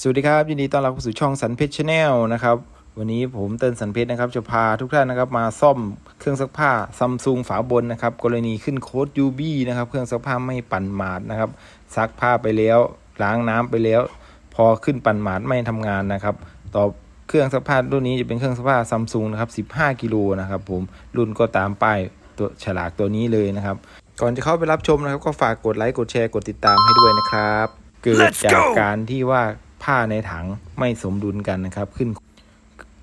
สวัสดีครับ ยินดีต้อนรับเข้าสู่ช่องสันเพชรชาแนลนะครับวันนี้ผมเติ้ลสันเพชรนะครับจะพาทุกท่านนะครับมาซ่อมเครื่องซักผ้าซัมซุงฝาบนนะครับกรณีขึ้นโค้ด UB นะครับเครื่องซักผ้าไม่ปั่นหมาดนะครับซักผ้าไปแล้วล้างน้ำไปแล้ว พอขึ้นปั่นหมาดไม่ทำงานนะครับต่อเครื่องซักผ้ารุ่นนี้จะเป็นเครื่องซักผ้าซัมซุงนะครับ15กิโลนะครับผมรุ่นก็ตามป้ายตัวฉลากตัวนี้เลยนะครับก่อนจะเข้าไปรับชมนะครับ ก็ฝากกดไลค์กดแชร์กดติดตามให้ด้วยนะครับ เกิดจากการที่ว่า ผ้าในถังไม่สมดุลกันนะครับ ขึ้น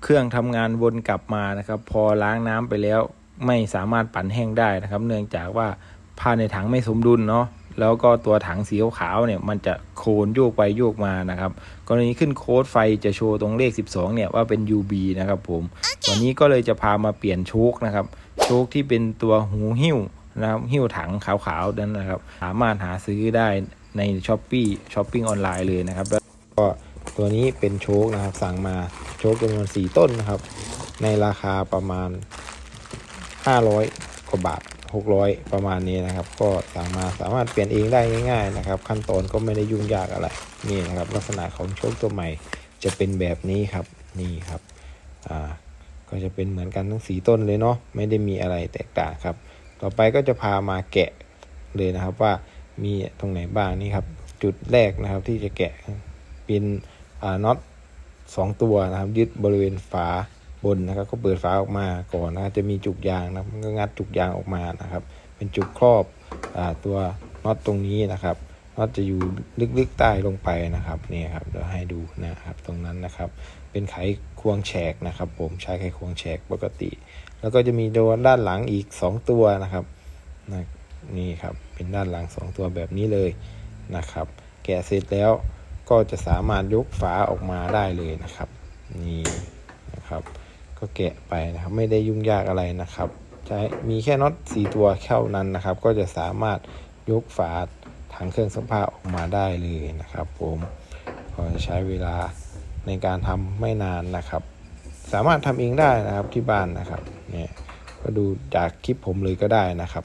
เครื่องทำงานวนกลับมานะครับ พอล้างน้ำไปแล้วไม่สามารถปั่นแห้งได้นะครับ เนื่องจากว่าผ้าในถังไม่สมดุลเนาะแล้วก็ตัวถังสีขาวเนี่ยมันจะโคนโยกไปโยกมานะครับกรณีขึ้นโค้ดไฟจะโชว์ตรงเลข 12 เนี่ยว่าเป็น UB นะครับผมวันนี้ก็เลยจะพามาเปลี่ยนโชคนะครับ โชคที่เป็นตัวหูหิ้วนะครับหิ้วถังขาวๆนั้นนะครับ สามารถหาซื้อได้ใน s h อ p e e ช้อปปิ้งออนไลน์เลยนะครับ ก็ตัวนี้เป็นโชคนะครับ สั่งมาโชคจำนวน4ต้นนะครับ ในราคาประมาณ 500กว่าบาท 600 ประมาณนี้นะครับ ก็สามาสามารถเปลี่ยนเองได้ง่าย ๆ นะครับ ขั้นตอนก็ไม่ได้ยุ่งยากอะไรนี่นะครับ ลักษณะของโชคตัวใหม่จะเป็นแบบนี้ครับนี่ครับอ่าก็จะเป็นเหมือนกันทั้งสีต้นเลยเนาะไม่ได้มีอะไรแตกต่างครับ ต่อไปก็จะพามาแกะเลยนะครับว่ามีตรงไหนบ้างนี่ครับ จุดแรกนะครับที่จะแกะ เป็นน็อตสองตัวนะครับ ยึดบริเวณฝาบนนะครับ ก็เปิดฝาออกมาก่อนนะจะมีจุกยางนะก็งัดจุกยางออกมานะครับ เป็นจุกครอบอตัวน็อตตรงนี้นะครับน็อตจะอยู่ลึกๆใต้ลงไปนะครับนี่ครับเดี๋ยวให้ดูนะครับตรงนั้นนะครับ เป็นไขควงแฉกนะครับ ผมใช้ไขควงแฉกปกติ แล้วก็จะมีโดนด้านหลังอีก 2 ตัวนะครับนะนี่ครับเป็นด้านหลัง 2 ตัวแบบนี้เลยนะครับ แกะเสร็จแล้ว ก็จะสามารถยกฝาออกมาได้เลยนะครับ นี่นะครับ ก็แกะไปนะครับไม่ได้ยุ่งยากอะไรนะครับใช้มีแค่น็อต4ตัวแค่นั้นนะครับ ก็จะสามารถยกฝาถังเครื่องซักผ้าออกมาได้เลยนะครับ ผมก็จะใช้เวลาในการทำไม่นานนะครับ สามารถทำเองได้นะครับที่บ้านนะครับเนี่ยก็ดูจากคลิปผมเลยก็ได้นะครับ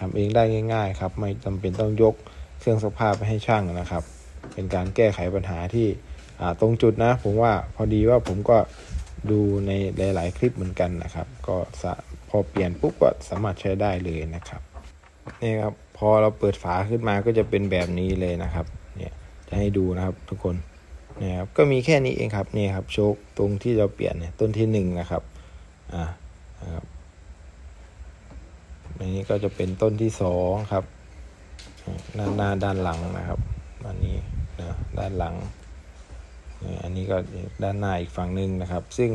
ทำเองได้ง่าย ๆ ครับ ไม่จำเป็นต้องยกเครื่องซักผ้าไปให้ช่างนะครับ เป็นการแก้ไขปัญหาที่ตรงจุดนะ ผมว่าพอดีว่าผมก็ดูในหลาย ๆ คลิปเหมือนกันนะครับ ก็พอเปลี่ยนปุ๊บก็สามารถใช้ได้เลยนะครับนี่ครับพอเราเปิดฝาขึ้นมาก็จะเป็นแบบนี้เลยนะครับเนี่ยจะให้ดูนะครับทุกคนนี่ยครับก็มีแค่นี้เองครับนี่ครับโชคตรงที่เราเปลี่ยนเนี่ยต้นที่หนึ่งนะครับอ่านะครับอันนี้ก็จะเป็นต้นที่สองครับด้านหน้าด้านหลังนะครับอันนี้ นะด้านหลัง อันนี้ก็ด้านหน้าอีกฝั่งหนึ่งนะครับ ซึ่ง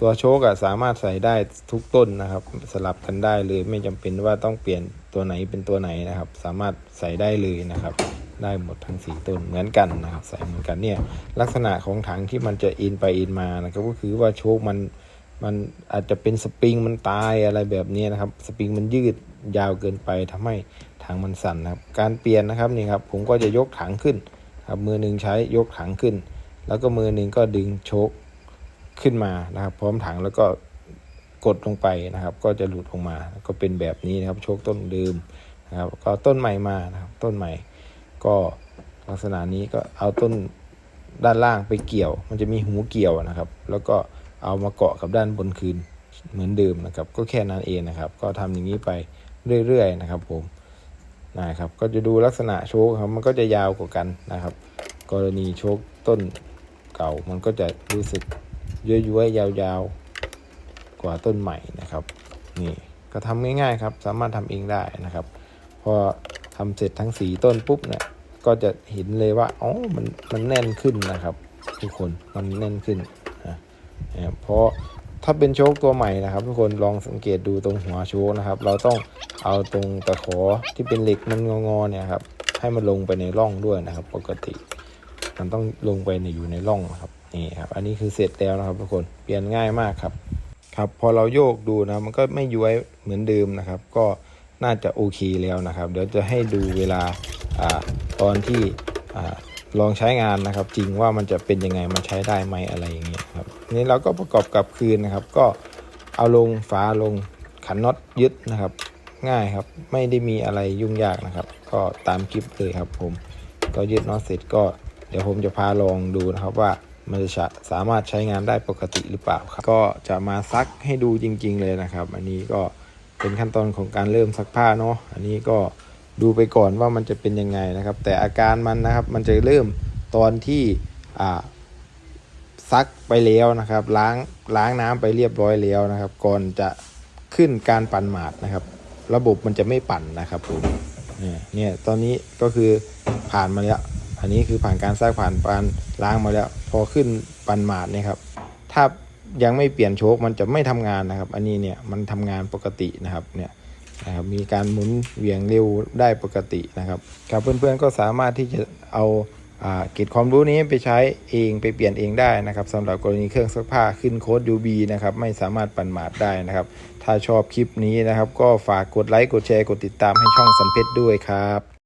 ตัวโชคอะสามารถใส่ได้ทุกต้นนะครับ สลับกันได้เลยไม่จำเป็นว่าต้องเปลี่ยนตัวไหนเป็นตัวไหนนะครับ สามารถใส่ได้เลยนะครับ ได้หมดทั้งสีต้นเหมือนกันนะครับใส่เหมือนกันเนี่ยลักษณะของถังที่มันจะอินไปอินมานะครับก็คือว่าโชคมันมันอาจจะเป็นสปริงมันตายอะไรแบบนี้นะครับ สปริงมันยืดยาวเกินไปทำให้ถังมันสั่นนะครับ การเปลี่ยนนะครับนี่ครับผมก็จะยกถังขึ้น ครับมือหนึ่งใช้ยกถังขึ้น แล้วก็มือหนึ่งก็ดึงโชคขึ้นมานะครับ พร้อมถังแล้วก็กดลงไปนะครับ ก็จะหลุดออกมาก็เป็นแบบนี้นะครับ โชคต้นเดิมนะครับ ก็ต้นใหม่มานะครับ ต้นใหม่ ก็ลักษณะนี้ก็เอาต้นด้านล่างไปเกี่ยว มันจะมีหูเกี่ยวนะครับ แล้วก็เอามาเกาะกับด้านบนคืนเหมือนเดิมนะครับ ก็แค่นั้นเองนะครับ ก็ทำอย่างนี้ไปเรื่อยๆนะครับผม นะครับ ก็จะดูลักษณะโชคครับมันก็จะยาวกว่ากันนะครับ กรณีโชคต้นเก่ามันก็จะรู้สึกย้วยๆยาวๆ กว่าต้นใหม่นะครับนี่ก็ทำง่ายๆครับสามารถทำเองได้นะครับ พอทำเสร็จทั้งสีต้นปุ๊บเนี่ยก็จะเห็นเลยว่าอ๋อมันมันแน่นขึ้นนะครับ ทุกคนมันแน่นขึ้นนะเพราะ ถ้าเป็นโชคตัวใหม่นะครับ ทุกคนลองสังเกตดูตรงหัวโชคนะครับ เราต้องเอาตรงตะขอที่เป็นเหล็กมันงอๆเนี่ยครับให้มันลงไปในร่องด้วยนะครับ ปกติ มันต้องลงไปในอยู่ในร่องนะครับนี่ครับอันนี้คือเสร็จแล้วนะครับ ทุกคนเปลี่ยนง่ายมากครับ ครับ พอเราโยกดูนะมันก็ไม่ย้วยเหมือนเดิมนะครับ ก็น่าจะโอเคแล้วนะครับ เดี๋ยวจะให้ดูเวลาอตอนที่อลองใช้งานนะครับ จริงว่ามันจะเป็นยังไงมันใช้ได้ไหมอะไรอย่างเงี้ย นี่เราก็ประกอบกับคืนนะครับ ก็เอาลงฝาลงขันน็อตยึดนะครับ ง่ายครับไม่ได้มีอะไรยุ่งยากนะครับ ก็ตามคลิปเลยครับ ผมก็ยึดน็อตเสร็จก็เดี๋ยวผมจะพาลองดูนะครับว่ามันจะสามารถใช้งานได้ปกติหรือเปล่าครับ ก็จะมาซักให้ดูจริง ๆ เลยนะครับ อันนี้ก็เป็นขั้นตอนของการเริ่มซักผ้าเนาะอันนี้ก็ดูไปก่อนว่ามันจะเป็นยังไงนะครับ แต่อาการมันนะครับมันจะเริ่มตอนที่อ่า ซักไปแล้วนะครับ ล้างล้างน้ำไปเรียบร้อยแล้วนะครับ ก่อนจะขึ้นการปั่นหมาดนะครับ ระบบมันจะไม่ปั่นนะครับผมเนี่ยตอนนี้ก็คือผ่านมาแล้ว อันนี้คือผ่านการซักผ่านการล้างมาแล้ว พอขึ้นปั่นหมาดเนี่ยครับ ถ้ายังไม่เปลี่ยนโชคมันจะไม่ทำงานนะครับ อันนี้เนี่ยมันทำงานปกตินะครับเนี่ยนะครับมีการหมุนเวียงเร็วได้ปกตินะครับครับเพื่อนๆก็สามารถที่จะเอา เก็บความรู้นี้ไปใช้เองไปเปลี่ยนเองได้นะครับสำหรับกรณีเครื่องซักผ้าขึ้นโค้ด UB นะครับไม่สามารถปั่นหมาดได้นะครับ ถ้าชอบคลิปนี้นะครับ ก็ฝากกดไลค์กดแชร์กดติดตามให้ช่องสันเพชรด้วยครับ